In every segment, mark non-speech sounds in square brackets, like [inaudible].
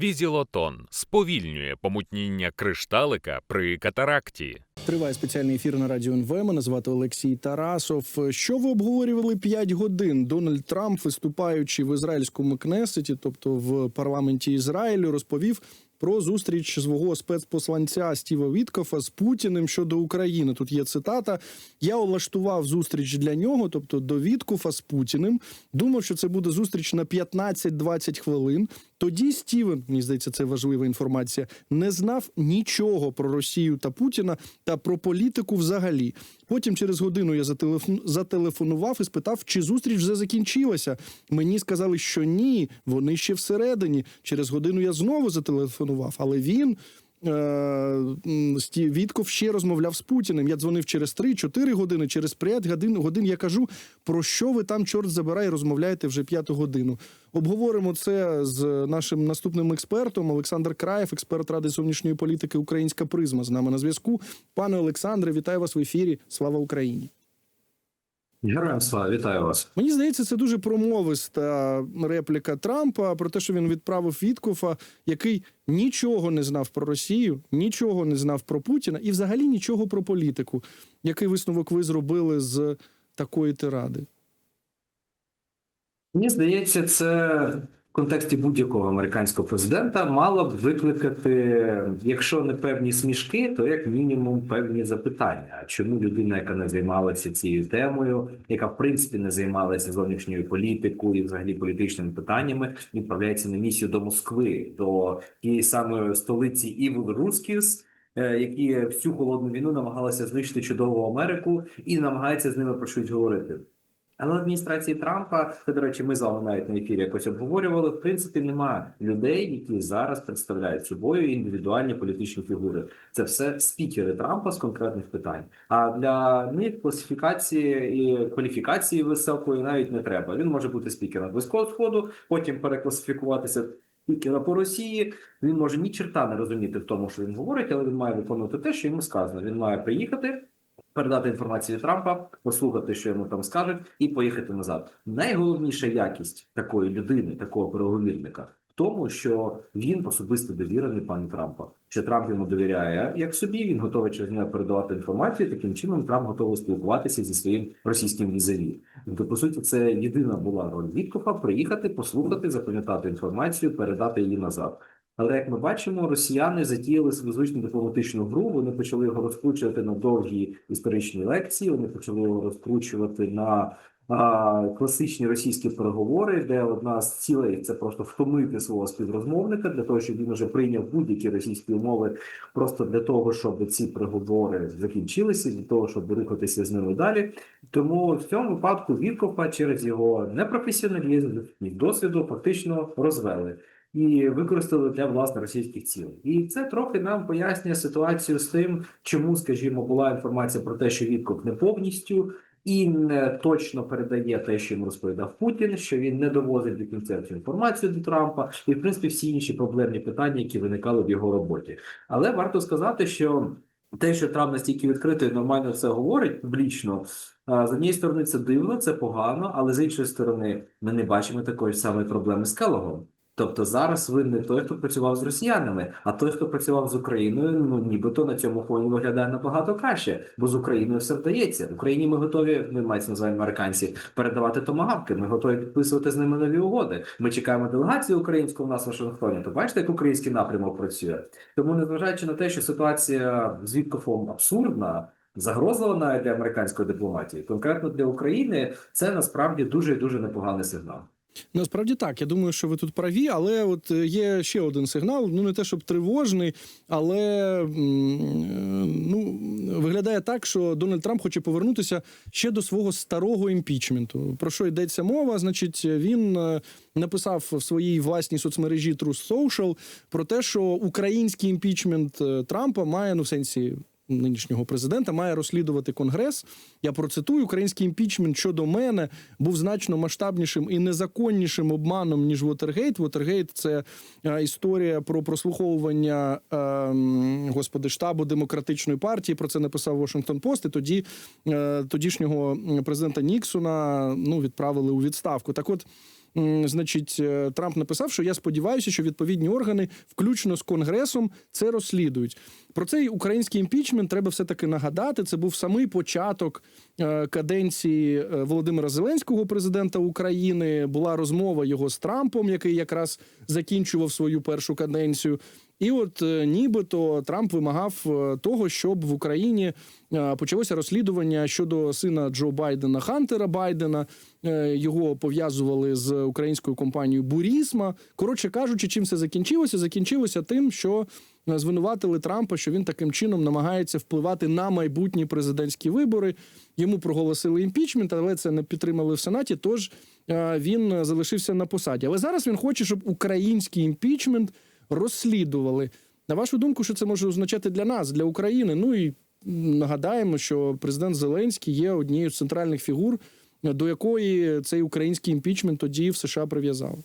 Візілотон сповільнює помутніння кришталика при катаракті. Триває спеціальний ефір на радіо НВ. Мене звати Олексій Тарасов. Що ви обговорювали 5 годин? Дональд Трамп, виступаючи в ізраїльському кнесеті, тобто в парламенті Ізраїлю, розповів про зустріч свого спецпосланця Стіва Віткофа з Путіним щодо України. Тут є цитата: Я влаштував зустріч для нього, тобто до Віткофа з Путіним. Думав, що це буде зустріч на 15-20 хвилин. Тоді Стівен, мені здається, це важлива інформація, не знав нічого про Росію та Путіна та про політику взагалі. Потім через годину я зателефон... зателефонував і спитав, чи зустріч вже закінчилася. Мені сказали, що ні, вони ще всередині. Через годину я знову зателефонував, але він. Е, Стів Вітков ще розмовляв з Путіним. Я дзвонив через 3-4 години, через 5 годин, годин я кажу, про що ви там, чорт забирай, розмовляєте вже п'яту годину. Обговоримо це з нашим наступним експертом Олександр Краєв, експерт Ради зовнішньої політики Українська призма. З нами на зв'язку. Пане Олександре, вітаю вас в ефірі. Слава Україні! Героям слава, вітаю вас. Мені здається, це дуже промовиста репліка Трампа про те, що він відправив Віткофа, який нічого не знав про Росію, нічого не знав про Путіна і взагалі нічого про політику. Який висновок ви зробили з такої тиради? Мені здається, це контексті будь-якого американського президента мало б викликати, якщо не певні смішки, то як мінімум певні запитання. Чому людина, яка не займалася цією темою, яка в принципі не займалася зовнішньою політикою і взагалі політичними питаннями, відправляється на місію до Москви, до тієї самої столиці Івл Рускіс, е, які всю холодну війну намагалися знищити чудову Америку і намагається з ними про щось говорити. Але в адміністрації Трампа, до речі, ми з вами навіть на ефірі якось обговорювали. В принципі, немає людей, які зараз представляють собою індивідуальні політичні фігури. Це все спікери Трампа з конкретних питань. А для них класифікації і кваліфікації високої навіть не треба. Він може бути спікером близького сходу, потім перекласифікуватися. Спікера по Росії він може ні черта не розуміти в тому, що він говорить, але він має виконувати те, що йому сказано. Він має приїхати, передати інформацію Трампа, послухати, що йому там скажуть, і поїхати назад. Найголовніша якість такої людини, такого переговірника, в тому, що він особисто довірений пану Трампа. Що Трамп йому довіряє як собі, він готовий через нього передавати інформацію. Таким чином Трамп готовий спілкуватися зі своїм російським візаві. Тобто, по суті, це єдина була роль Віткофа приїхати, послухати, запам'ятати інформацію, передати її назад. Але як ми бачимо, росіяни затіяли звичну дипломатичну гру. Вони почали його розкручувати на довгі історичні лекції. Вони почали його розкручувати на а, класичні російські переговори, де одна з цілей це просто втомити свого співрозмовника для того, щоб він уже прийняв будь-які російські умови, просто для того, щоб ці переговори закінчилися, для того, щоб рухатися з ними далі. Тому в цьому випадку Віткофа через його непрофесіоналізм і досвіду фактично розвели і використали для власне російських цілей. І це трохи нам пояснює ситуацію з тим, чому, скажімо, була інформація про те, що Вітков не повністю і не точно передає те, що йому розповідав Путін, що він не довозить до кінця цю інформацію до Трампа, і в принципі всі інші проблемні питання, які виникали в його роботі. Але варто сказати, що. Те, що Трамп настільки відкрито і нормально це говорить публічно, з однієї сторони це дивно, це погано, але з іншої сторони, ми не бачимо такої ж самої проблеми з Келогом. Тобто зараз ви не той, хто працював з росіянами, а той, хто працював з Україною, ну нібито на цьому фоні виглядає набагато краще, бо з Україною все вдається. В Україні ми готові, ми мається називаємо американці, передавати томагавки. Ми готові підписувати з ними нові угоди. Ми чекаємо делегацію українську в нас в Вашингтоні. То бачите, як український напрямок працює. Тому, незважаючи на те, що ситуація з Віткофом абсурдна. Загрозлива навіть для американської дипломатії, конкретно для України, це насправді дуже дуже непоганий сигнал. Насправді так. Я думаю, що ви тут праві, але от е, є ще один сигнал. Ну не те, щоб тривожний, але е, ну виглядає так, що Дональд Трамп хоче повернутися ще до свого старого імпічменту. Про що йдеться мова? Значить, він е, написав в своїй власній соцмережі Truth Social про те, що український імпічмент Трампа має ну в сенсі. Нинішнього президента має розслідувати конгрес. Я процитую: український імпічмент щодо мене був значно масштабнішим і незаконнішим обманом ніж Вотергейт. Вотергейт це е, історія про прослуховування е, господи штабу демократичної партії. Про це написав Washington Post. І тоді е, тодішнього президента Ніксона ну відправили у відставку. Так, от значить, е, Трамп написав, що я сподіваюся, що відповідні органи, включно з Конгресом, це розслідують. Про цей український імпічмент треба все таки нагадати. Це був самий початок е, каденції е, Володимира Зеленського, президента України. Була розмова його з Трампом, який якраз закінчував свою першу каденцію. І от е, нібито Трамп вимагав е, того, щоб в Україні е, почалося розслідування щодо сина Джо Байдена Хантера Байдена. Його пов'язували з українською компанією Бурісма. Коротше кажучи, чим це закінчилося? Закінчилося тим, що звинуватили Трампа, що він таким чином намагається впливати на майбутні президентські вибори. Йому проголосили імпічмент, але це не підтримали в Сенаті. Тож він залишився на посаді. Але зараз він хоче, щоб український імпічмент розслідували. На вашу думку, що це може означати для нас, для України? Ну і нагадаємо, що президент Зеленський є однією з центральних фігур, до якої цей український імпічмент тоді в США прив'язав.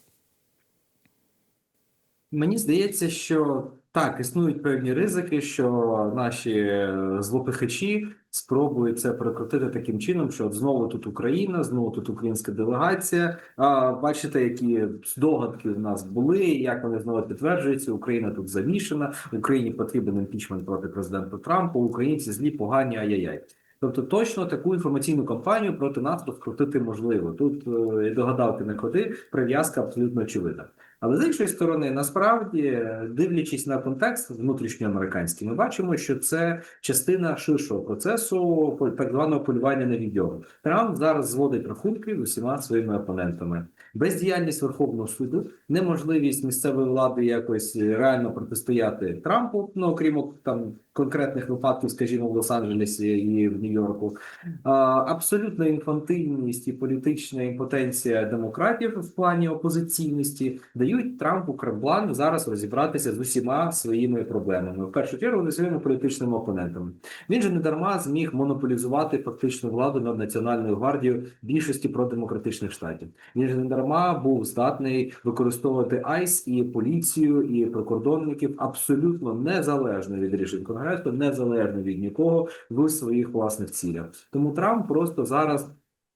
Мені здається, що так, існують певні ризики, що наші е, злопихачі спробують це перекрутити таким чином, що от знову тут Україна, знову тут українська делегація. А бачите, які здогадки в нас були, як вони знову підтверджуються. Україна тут замішана, Україні потрібен імпічмент проти президента Трампа. Українці злі, погані, ай-яй-яй. Тобто точно таку інформаційну кампанію проти нас розкрутити можливо. Тут е, догадавки не ходи, прив'язка абсолютно очевидна. Але з іншої сторони, насправді, дивлячись на контекст внутрішньоамериканський, ми бачимо, що це частина ширшого процесу так званого полювання на відьому. Трамп зараз зводить рахунки з усіма своїми опонентами. Бездіяльність Верховного суду, неможливість місцевої влади якось реально протистояти Трампу, ну окрім там конкретних випадків, скажімо, в Лос-Анджелесі і в Нью-Йорку. Абсолютна інфантильність і політична імпотенція демократів в плані опозиційності дають Трампу карблан зараз розібратися з усіма своїми проблемами. В першу чергу зі своїми політичними опонентами. Він же не дарма зміг монополізувати фактичну владу над національною гвардією більшості продемократичних штатів. Він же не дарма був здатний використовувати АЙС і поліцію і прикордонників абсолютно незалежно від рішень конгресу, незалежно від нікого в своїх власних цілях. Тому Трамп просто зараз.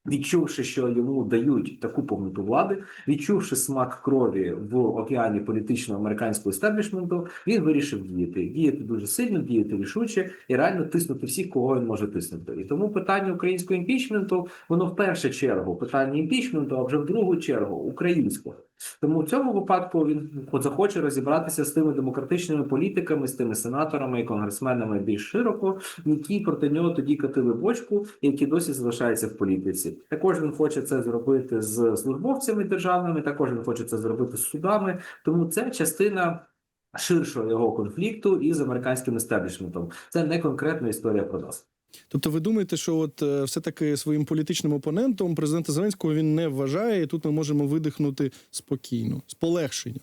Відчувши, що йому дають таку повноту влади, відчувши смак крові в океані політичного американського естеблішменту, він вирішив діяти, діяти дуже сильно, діяти рішуче і реально тиснути всіх, кого він може тиснути. І тому питання українського імпічменту, воно в першу чергу питання імпічменту, а вже в другу чергу українського. Тому в цьому випадку він захоче розібратися з тими демократичними політиками, з тими сенаторами і конгресменами більш широко, які проти нього тоді катили бочку, які досі залишаються в політиці. Також він хоче це зробити з службовцями державними, також він хоче це зробити з судами. Тому це частина. Ширшого його конфлікту із американським естеблішментом. Це не конкретна історія про нас. Тобто, ви думаєте, що от е, все-таки своїм політичним опонентом президента Зеленського він не вважає, і тут ми можемо видихнути спокійно, з полегшенням.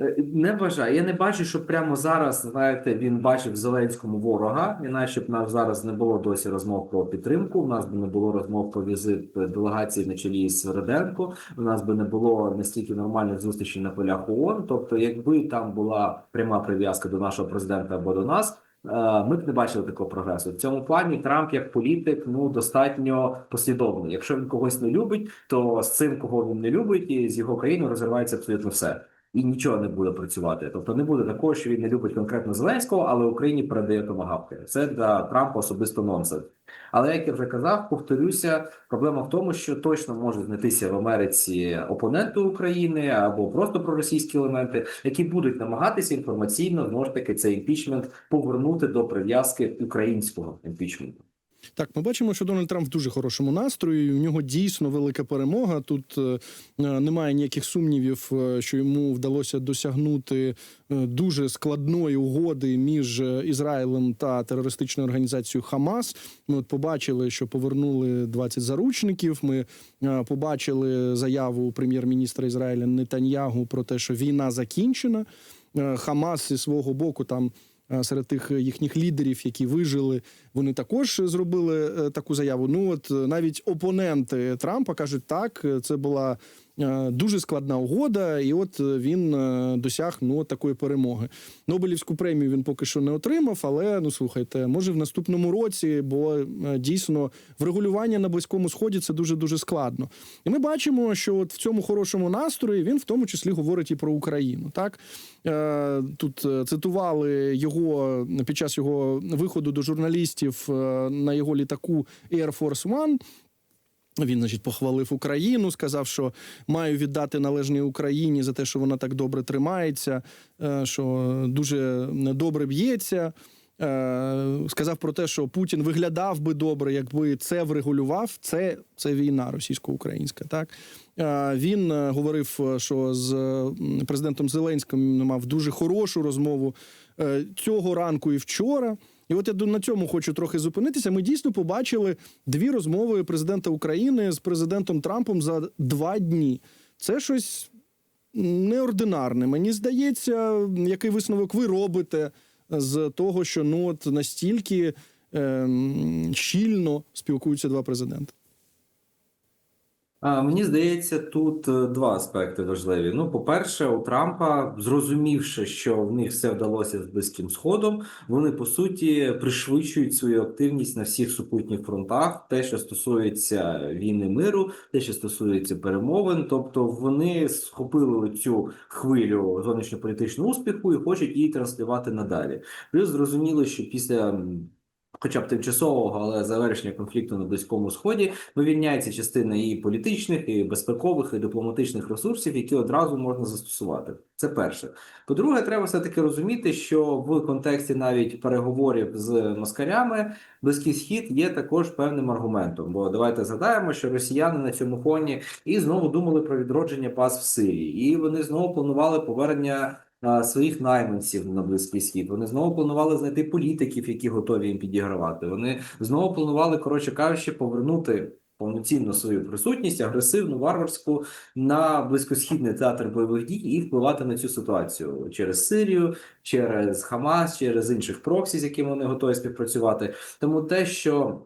Е, Не вважаю. Я не бачу, що прямо зараз, знаєте, він бачив Зеленському ворога. Іначе б нас зараз не було досі розмов про підтримку. У нас би не було розмов про візит делегації на чолі з Середенко. У нас би не було настільки нормальних зустрічей на полях ООН. Тобто, якби там була пряма прив'язка до нашого президента або до нас. Е, Ми б не бачили такого прогресу. В цьому плані Трамп як політик ну достатньо послідовний. Якщо він когось не любить, то з цим, кого він не любить, і з його країною розривається абсолютно все і нічого не буде працювати. Тобто не буде такого, що він не любить конкретно Зеленського, але Україні передає томагавки. Це для Трампа особисто нонсенс. Але як я вже казав, повторюся, проблема в тому, що точно можуть знайтися в Америці опоненти України або просто проросійські елементи, які будуть намагатися інформаційно знову ж таки цей імпічмент повернути до прив'язки українського імпічменту. Так, ми бачимо, що Дональд Трамп в дуже хорошому настрої. У нього дійсно велика перемога. Тут е, е, немає ніяких сумнівів, е, що йому вдалося досягнути дуже складної угоди між Ізраїлем та терористичною організацією Хамас. Ми от побачили, що повернули 20 заручників. Ми побачили заяву прем'єр-міністра Ізраїля Нетаньягу про те, що війна закінчена. Хамас зі свого боку там. Е, Серед тих їхніх лідерів, які вижили, вони також зробили е, таку заяву. Ну от е, навіть опоненти Трампа кажуть, так це була Дуже складна угода, і от е, він е, досяг ну такої перемоги. Нобелівську премію він поки що не отримав, але ну слухайте, може в наступному році, бо е, дійсно врегулювання на близькому сході це дуже дуже складно. І ми бачимо, що от в цьому хорошому настрої він в тому числі говорить і про Україну. Так Е, тут е, цитували його під час його виходу до журналістів е, на його літаку Air Force One. Він, значить, похвалив Україну, сказав, що маю віддати належне Україні за те, що вона так добре тримається, е, що дуже добре б'ється. Е, Сказав про те, що Путін виглядав би добре, якби це врегулював. Це, це війна російсько-українська. Так Е, він говорив, що з президентом Зеленським мав дуже хорошу розмову цього ранку і вчора. І от я на цьому хочу трохи зупинитися. Ми дійсно побачили дві розмови президента України з президентом Трампом за два дні. Це щось неординарне. Мені здається, який висновок ви робите з того, що ну от настільки ем, щільно спілкуються два президенти. А, Мені здається, тут е, два аспекти важливі. Ну, по-перше, у Трампа, зрозумівши, що в них все вдалося з Близьким Сходом, вони по суті пришвидшують свою активність на всіх супутніх фронтах, те, що стосується війни миру, те, що стосується перемовин. Тобто вони схопили цю хвилю зовнішньополітичного успіху і хочуть її транслювати надалі. Плюс зрозуміло, що після. Хоча б тимчасового, але завершення конфлікту на Близькому Сході вивільняється частина і політичних, і безпекових, і дипломатичних ресурсів, які одразу можна застосувати. Це перше. По-друге, треба все таки розуміти, що в контексті навіть переговорів з москалями Близький Схід є також певним аргументом. Бо давайте згадаємо, що росіяни на цьому фоні і знову думали про відродження баз в Сирії, і вони знову планували повернення. А, Своїх найманців на близький схід вони знову планували знайти політиків, які готові їм підігравати. Вони знову планували, коротше кажучи, повернути повноцінно свою присутність, агресивну, варварську на близькосхідний театр бойових дій і впливати на цю ситуацію через Сирію, через Хамас, через інших проксі, з якими вони готові співпрацювати. Тому те, що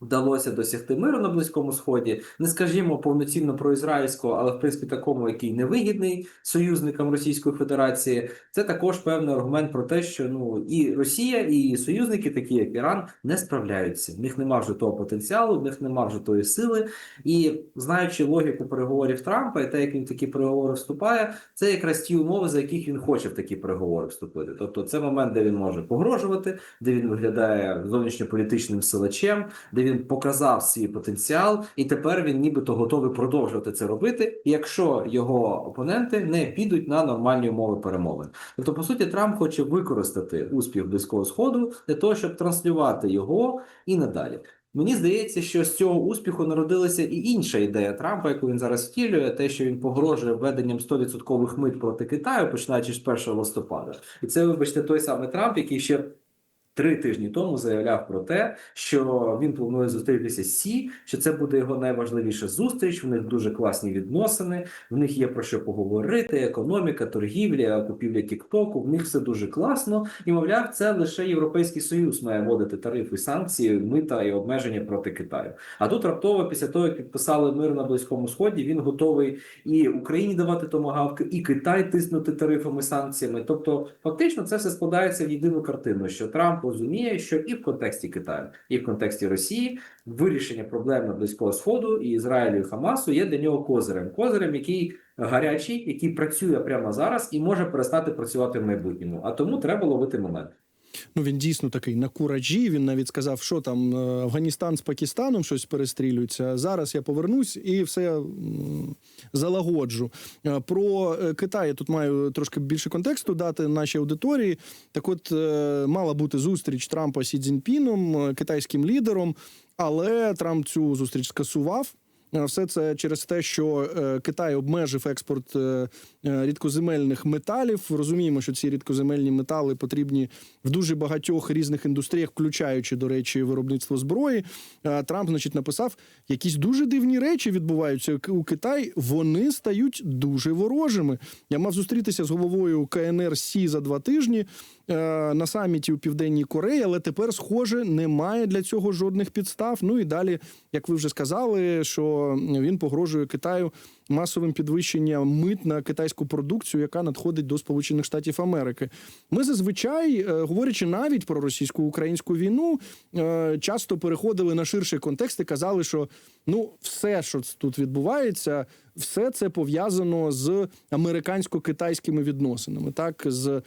вдалося досягти миру на близькому сході, не скажімо повноцінно про ізраїльського, але в принципі такому, який невигідний союзникам Російської Федерації, це також певний аргумент про те, що ну і Росія, і союзники, такі як Іран, не справляються. В них нема вже того потенціалу, в них нема вже тої сили. І знаючи логіку переговорів Трампа і те, як він в такі переговори вступає, це якраз ті умови, за яких він хоче в такі переговори вступити. Тобто, це момент, де він може погрожувати, де він виглядає зовнішньополітичним силачем, де він показав свій потенціал, і тепер він нібито готовий продовжувати це робити, якщо його опоненти не підуть на нормальні умови перемовин. Тобто, по суті, Трамп хоче використати успіх близького сходу для того, щоб транслювати його і надалі. Мені здається, що з цього успіху народилася і інша ідея Трампа, яку він зараз втілює, те, що він погрожує введенням 100% мит проти Китаю, починаючи з 1 листопада. І це, вибачте, той самий Трамп, який ще три тижні тому заявляв про те, що він планує зустрітися з Сі, що це буде його найважливіша зустріч. В них дуже класні відносини, в них є про що поговорити: економіка, торгівля, купівля Тіктоку. В них все дуже класно. І мовляв, це лише Європейський Союз має вводити тарифи, санкції, мита і обмеження проти Китаю. А тут раптово, після того як підписали мир на близькому сході, він готовий і Україні давати томагавки, і Китай тиснути тарифами, санкціями. Тобто, фактично, це все складається в єдину картину, що Трамп розуміє, що і в контексті Китаю, і в контексті Росії вирішення проблем на близького сходу і Ізраїлю і Хамасу є для нього козирем. Козирем, який гарячий, який працює прямо зараз і може перестати працювати в майбутньому. А тому треба ловити момент. Ну він дійсно такий на куражі. Він навіть сказав, що там е, Афганістан з Пакистаном щось перестрілюється. Зараз я повернусь і все залагоджу. Е, Про е, Китай я тут маю трошки більше контексту дати нашій аудиторії. Так, от мала бути зустріч Трампа Сі Цзіньпіном, китайським лідером, але Трамп цю зустріч скасував. Е, Все це через те, що е, Китай обмежив експорт е, рідкоземельних металів. Розуміємо, що ці рідкоземельні метали потрібні в дуже багатьох різних індустріях, включаючи, до речі, виробництво зброї. Трамп, значить, написав, якісь дуже дивні речі відбуваються у Китаї. Вони стають дуже ворожими. Я мав зустрітися з головою КНР Сі за два тижні. Е, на саміті у Південній Кореї, але тепер, схоже, немає для цього жодних підстав. Ну і далі, як ви вже сказали, що він погрожує Китаю масовим підвищенням мит на китайську продукцію, яка надходить до Сполучених Штатів Америки. Ми зазвичай, е, говорячи навіть про російсько-українську війну, е, часто переходили на ширший контекст і казали, що ну все, що тут відбувається, все це пов'язано з американсько-китайськими відносинами, так з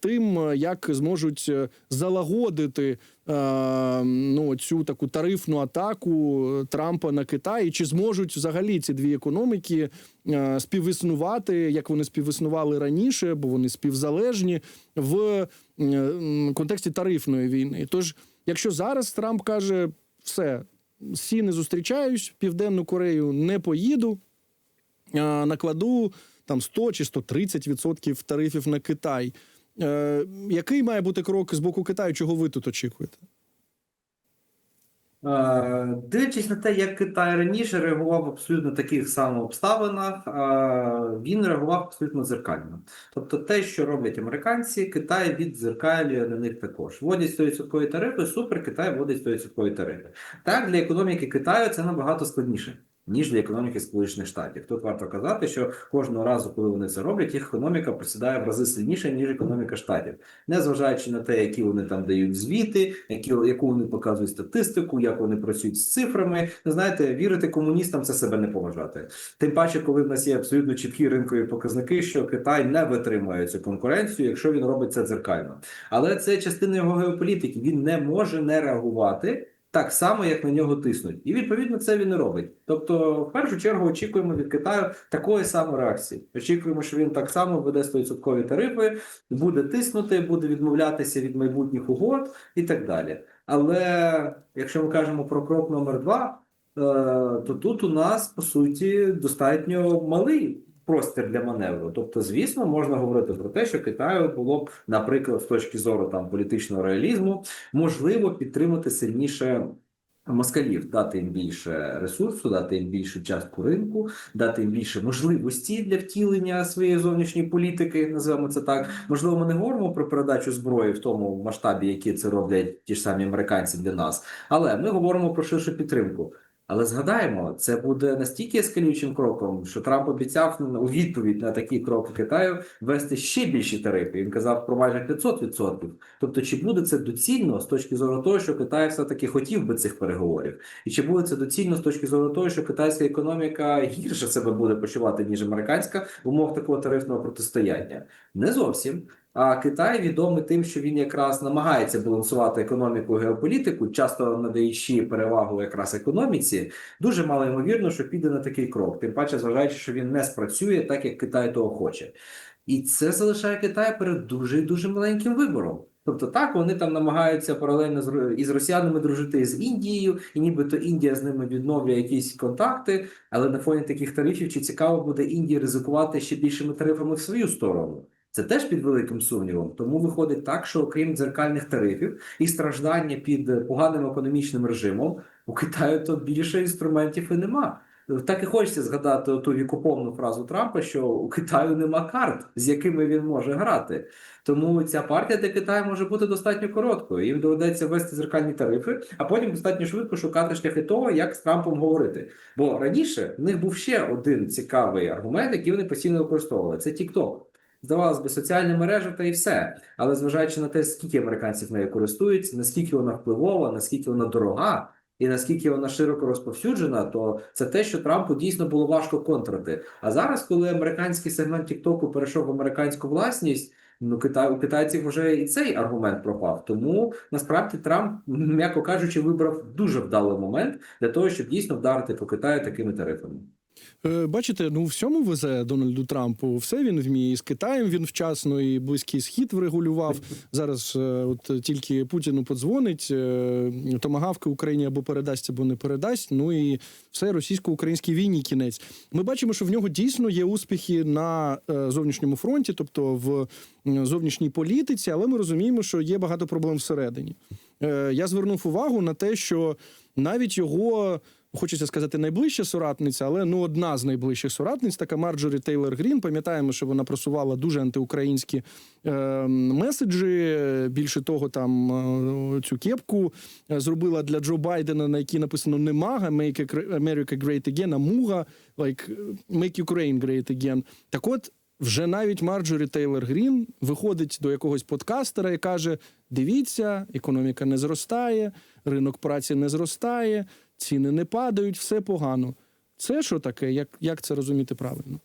тим, е, як зможуть е, залагодити е, ну цю таку тарифну атаку е, Трампа на Китай, і чи зможуть взагалі ці дві економіки е, співіснувати, як вони співіснували раніше, бо вони співзалежні в е, контексті тарифної війни. Тож, якщо зараз Трамп каже, все, всі не зустрічаюсь, в Південну Корею не поїду, е, накладу там 100 чи 130% тарифів на Китай. Е, який має бути крок з боку Китаю? Чого ви тут очікуєте? Е, Дивлячись на те, як Китай раніше реагував в абсолютно таких самих обставинах, е, він реагував абсолютно дзеркально. Тобто, те, що роблять американці, Китай віддзеркалює на них також. Вводять 100% тарифи, супер, Китай вводить 100% тарифи. Так, для економіки Китаю це набагато складніше. Ніж для економіки Сполучених Штатів. Тут варто казати, що кожного разу, коли вони це роблять, їх економіка просідає в рази сильніше, ніж економіка штатів, незважаючи на те, які вони там дають звіти, які, яку вони показують статистику, як вони працюють з цифрами. Знаєте, вірити комуністам це себе не поважати. Тим паче, коли в нас є абсолютно чіткі ринкові показники, що Китай не витримує цю конкуренцію, якщо він робить це дзеркально. Але це частина його геополітики. Він не може не реагувати. Так само, як на нього тиснуть, і відповідно це він і робить. Тобто, в першу чергу, очікуємо від Китаю такої самої реакції. Очікуємо, що він так само введе 100% тарифи, буде тиснути, буде відмовлятися від майбутніх угод і так далі. Але якщо ми кажемо про крок номер два, е, то тут у нас по суті достатньо малий. Простір для маневру, тобто, звісно, можна говорити про те, що Китаю було б, наприклад, з точки зору там політичного реалізму, можливо підтримати сильніше москалів, дати їм більше ресурсу, дати їм більшу частку ринку, дати їм більше можливості для втілення своєї зовнішньої політики, називаємо це так. Можливо, ми не говоримо про передачу зброї в тому масштабі, які це роблять ті ж самі американці для нас, але ми говоримо про ширшу підтримку. Але згадаємо, це буде настільки ескалюючим кроком, що Трамп обіцяв у відповідь на такі кроки Китаю ввести ще більші тарифи. Він казав про майже 500%. Тобто, чи буде це доцільно з точки зору того, що Китай все таки хотів би цих переговорів, і чи буде це доцільно з точки зору того, що китайська економіка гірше себе буде почувати ніж американська в умовах такого тарифного протистояння? Не зовсім. А Китай відомий тим, що він якраз намагається балансувати економіку і геополітику, часто надаючи перевагу якраз економіці, дуже мало ймовірно, що піде на такий крок. Тим паче, зважаючи, що він не спрацює так, як Китай того хоче. І це залишає Китай перед дуже дуже маленьким вибором. Тобто так вони там намагаються паралельно з із росіянами дружити з Індією, і нібито Індія з ними відновлює якісь контакти, але на фоні таких тарифів чи цікаво буде Індії ризикувати ще більшими тарифами в свою сторону. Це теж під великим сумнівом. Тому виходить так, що окрім дзеркальних тарифів і страждання під поганим економічним режимом, у Китаю то більше інструментів і нема. Так і хочеться згадати ту вікоповну фразу Трампа, що у Китаю нема карт, з якими він може грати. Тому ця партія для Китаю може бути достатньо короткою. Їм доведеться ввести зеркальні тарифи, а потім достатньо швидко шукати шляхи того, як з Трампом говорити. Бо раніше в них був ще один цікавий аргумент, який вони постійно використовували: це TikTok. Здавалось би, соціальна мережа та і все. Але зважаючи на те, скільки американців нею користуються, наскільки вона впливова, наскільки вона дорога, і наскільки вона широко розповсюджена, то це те, що Трампу дійсно було важко контрити. А зараз, коли американський сегмент Тіктоку перейшов в американську власність. Ну, Китай у китайців вже і цей аргумент пропав. Тому насправді Трамп, м'яко кажучи, вибрав дуже вдалий момент для того, щоб дійсно вдарити по Китаю такими тарифами. Е, Бачите, ну всьому везе Дональду Трампу. Все він вміє. І з Китаєм він вчасно і близький схід врегулював. [laughs] Зараз е, от тільки Путіну подзвонить, е, томагавки Україні або передасть, або не передасть. Ну і все російсько-українській війні кінець. Ми бачимо, що в нього дійсно є успіхи на зовнішньому фронті, тобто в зовнішній політиці, але ми розуміємо, що є багато проблем всередині. Я звернув увагу на те, що навіть його хочеться сказати, найближча соратниця, але ну одна з найближчих соратниць, така Марджорі Тейлор Грін. Пам'ятаємо, що вона просувала дуже антиукраїнські е, меседжі. Більше того, там е, цю кепку е, зробила для Джо Байдена, на якій написано не мага, make America great again, а муга, like make Ukraine great again. Так от. Вже навіть Марджорі Тейлор Грін виходить до якогось подкастера і каже: дивіться, економіка не зростає, ринок праці не зростає, ціни не падають, все погано. Це що таке? Як, як це розуміти правильно?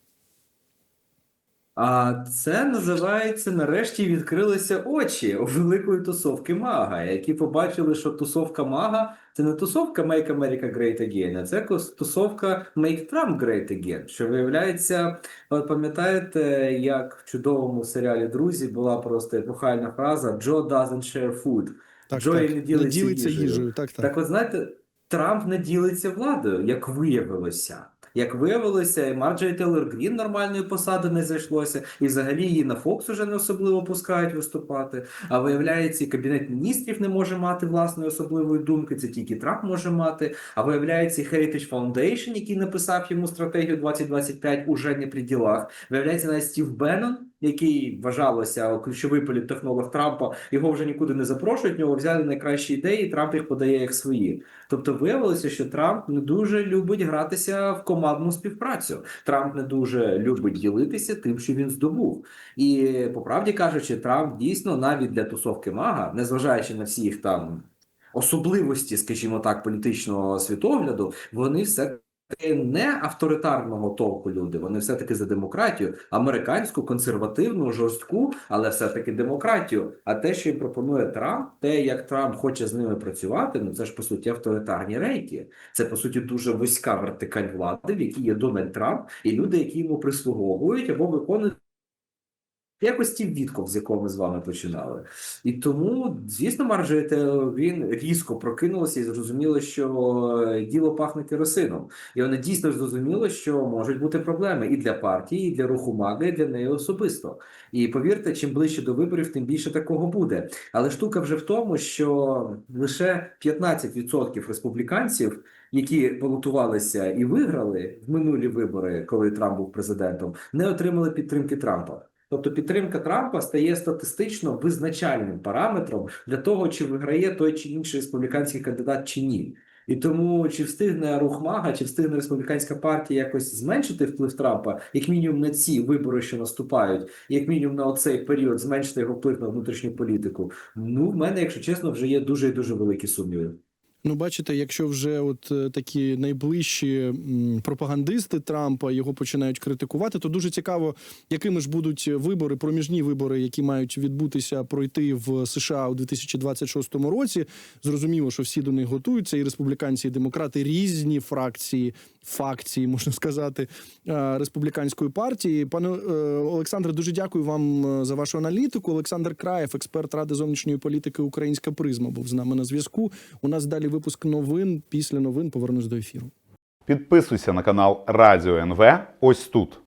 А це називається нарешті відкрилися очі у великої тусовки мага, які побачили, що тусовка мага це не тусовка Make America Great Again, а це тусовка Make Trump Great Again. Що виявляється, от пам'ятаєте, як в чудовому серіалі Друзі була просто епохальна фраза Joe doesn't share food. Так, Джої так. не ділиться їжею. їжею. Так, так. Так, от знаєте, Трамп не ділиться владою, як виявилося. Як виявилося, і Марджорі Тейлор Грін нормальної посади не зайшлося, і взагалі її на Фокс уже не особливо пускають виступати. А виявляється, і кабінет міністрів не може мати власної особливої думки. Це тільки Трамп може мати. А виявляється, і Heritage Foundation, який написав йому стратегію 2025, уже не при ділах. Виявляється, навіть Стів Беннон, який вважалося ключовий політтехнолог Трампа, його вже нікуди не запрошують. В нього взяли найкращі ідеї, і Трамп їх подає як свої. Тобто виявилося, що Трамп не дуже любить гратися в командну співпрацю. Трамп не дуже любить ділитися тим, що він здобув. І по правді кажучи, Трамп дійсно навіть для тусовки мага, незважаючи на всі їх там особливості, скажімо так, політичного світогляду, вони все. Не авторитарного толку люди, вони все таки за демократію, американську, консервативну, жорстку, але все таки демократію. А те, що їм пропонує Трамп, те, як Трамп хоче з ними працювати, ну це ж по суті авторитарні рейки. Це по суті дуже вузька вертикаль влади, в якій є Дональд Трамп, і люди, які йому прислуговують або виконують. Якось ті Вітков, з якого ми з вами починали. І тому, звісно, Тейлор він різко прокинулося і зрозуміло, що діло пахне керосином. І вони дійсно зрозуміли, що можуть бути проблеми і для партії, і для руху Мага, і для неї особисто. І повірте, чим ближче до виборів, тим більше такого буде. Але штука вже в тому, що лише 15% республіканців, які балотувалися і виграли в минулі вибори, коли Трамп був президентом, не отримали підтримки Трампа. Тобто підтримка Трампа стає статистично визначальним параметром для того, чи виграє той чи інший республіканський кандидат чи ні. І тому чи встигне рух Мага, чи встигне республіканська партія якось зменшити вплив Трампа, як мінімум на ці вибори, що наступають, як мінімум на оцей період зменшити його вплив на внутрішню політику. Ну, в мене, якщо чесно, вже є дуже і дуже великі сумніви. Ну, бачите, якщо вже от е, такі найближчі пропагандисти Трампа його починають критикувати, то дуже цікаво, якими ж будуть вибори, проміжні вибори, які мають відбутися пройти в США у 2026 році. Зрозуміло, що всі до них готуються, і республіканці, і демократи різні фракції, факції, можна сказати, е, республіканської партії. Пане е, Олександре, дуже дякую вам е, за вашу аналітику. Олександр Краєв, експерт ради зовнішньої політики Українська призма, був з нами на зв'язку. У нас далі випуск новин. Після новин повернусь до ефіру. Підписуйся на канал Радіо НВ ось тут.